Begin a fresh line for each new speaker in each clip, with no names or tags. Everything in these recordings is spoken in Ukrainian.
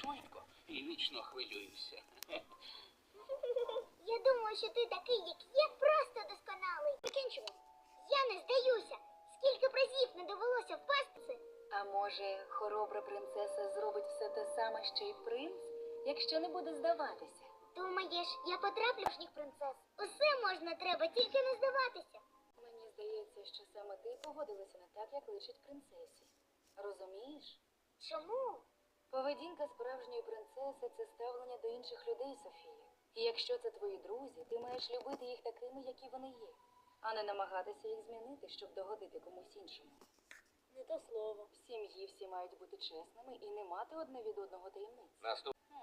швидко і вічно хвилююся.
Я думаю, що ти такий, як є, просто досконалий. Закінчимо. Я не здаюся. Скільки б разів не довелося впасти.
А може, хоробра принцеса зробить все те саме, що й принц, якщо не буде здаватися?
Думаєш, я потраплю в них принцес? Усе можна треба, тільки не здаватися.
Мені здається, що саме ти погодилася не так, як личить принцесі. Розумієш?
Чому?
Поведінка справжньої принцеси це ставлення до інших людей, Софія. І якщо це твої друзі, ти маєш любити їх такими, які вони є, а не намагатися їх змінити, щоб догодити комусь іншому. Не то слово. В сім'ї всі мають бути чесними і не мати одне від одного таємниць.
Наступ.
Хм.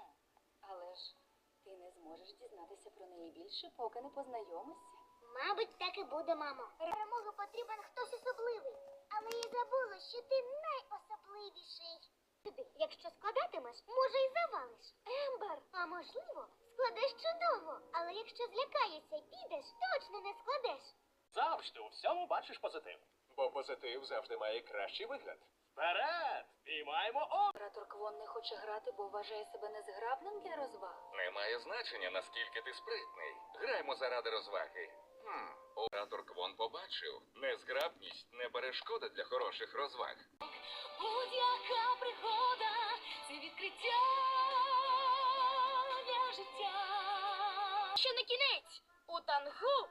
Але ж ти не зможеш дізнатися про неї більше, поки не познайомишся.
Мабуть, так і буде, мамо. Перемогу потрібен хтось особливий. Але я забула, що ти найособливіший. Сюди, якщо складатимеш, може й завалиш. Ембер, а можливо, складеш чудово. Але якщо злякаєшся й підеш, точно не складеш.
Завжди у всьому бачиш позитив.
Бо позитив завжди має кращий вигляд.
Вперед! Піймаємо о!
Оратор Квон не хоче грати, бо вважає себе незграбним для розваг.
Немає значення, наскільки ти спритний. Граємо заради розваги. Хм, оратор Квон побачив. Незграбність не перешкода для хороших розваг.
Будь-яка пригода це відкриття для життя.
Що на кінець? У тангу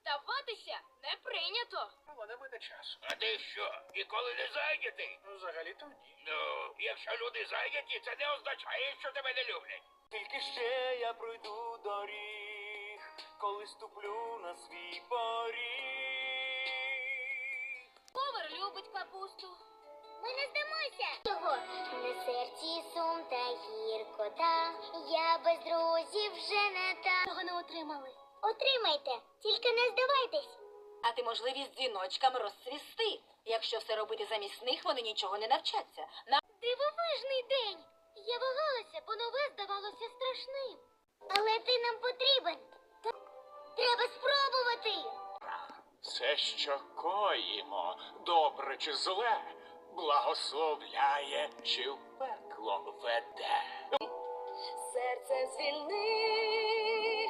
здаватися не прийнято.
Але не буде часу.
А ти що, ніколи не зайнятий?
Ну, Взагалі-то ні.
Ну, якщо люди зайняті, це не означає, що тебе не люблять.
Тільки ще я пройду доріг, коли ступлю на свій поріг.
Повар любить капусту.
Ми не здамося. Чого? На серці сум та гіркота. Я без друзів вже не та.
Того не отримали.
Отримайте, тільки не здавайтесь.
А ти можливість дзвіночкам розцвісти. Якщо все робити замість них, вони нічого не навчаться. На
Дивовижний день. Я вагалася, бо нове здавалося страшним. Але ти нам потрібен. Треба спробувати.
Все, що коїмо, добре чи зле, благословляє чи в пекло веде.
серце звільни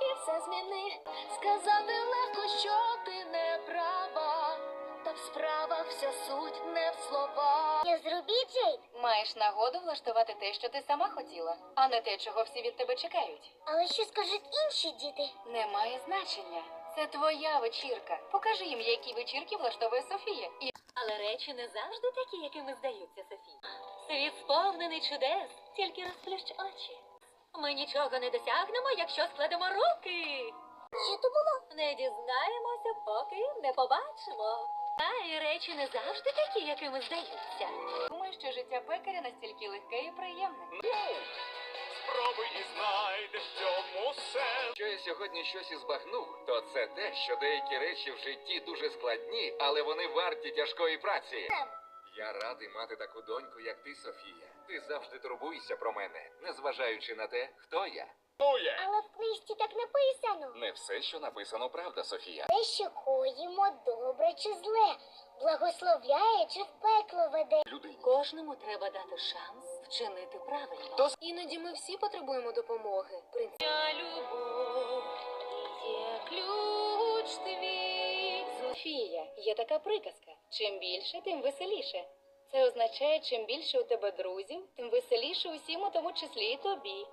і все зміни. Сказати легко, що ти не права, та в справах вся суть не в словах.
Я зробіть, Джейд,
Маєш нагоду влаштувати те, що ти сама хотіла, а не те, чого всі від тебе чекають.
але що скажуть інші діти?
Немає значення. Це твоя вечірка. Покажи їм, які вечірки влаштовує Софія. І... Але речі не завжди такі, якими здаються, Софія. Світ сповнений чудес, тільки розплющ очі. Ми нічого не досягнемо, якщо складемо руки.
Що то було?
Не дізнаємося, поки не побачимо. А і речі не завжди такі, якими здаються. Думаю, що життя пекаря настільки легке і приємне.
Спробуй і знайди в цьому сенс.
Якщо я сьогодні щось і збагнув, то це те, що деякі речі в житті дуже складні, але вони варті тяжкої праці. Я радий мати таку доньку, як ти, Софія. Ти завжди турбуєшся про мене, незважаючи на те, хто я.
Але в книжці так написано.
Не все, що написано, правда, Софія.
Те, що коїмо добре чи зле, благословляє чи в пекло веде.
Кожному треба дати шанс вчинити правильно.
Іноді ми всі потребуємо допомоги.
Я любов є ключ твій. Софія, є така приказка. Чим більше, тим веселіше. Це означає, чим більше у тебе друзів, тим веселіше усім, у тому числі і тобі.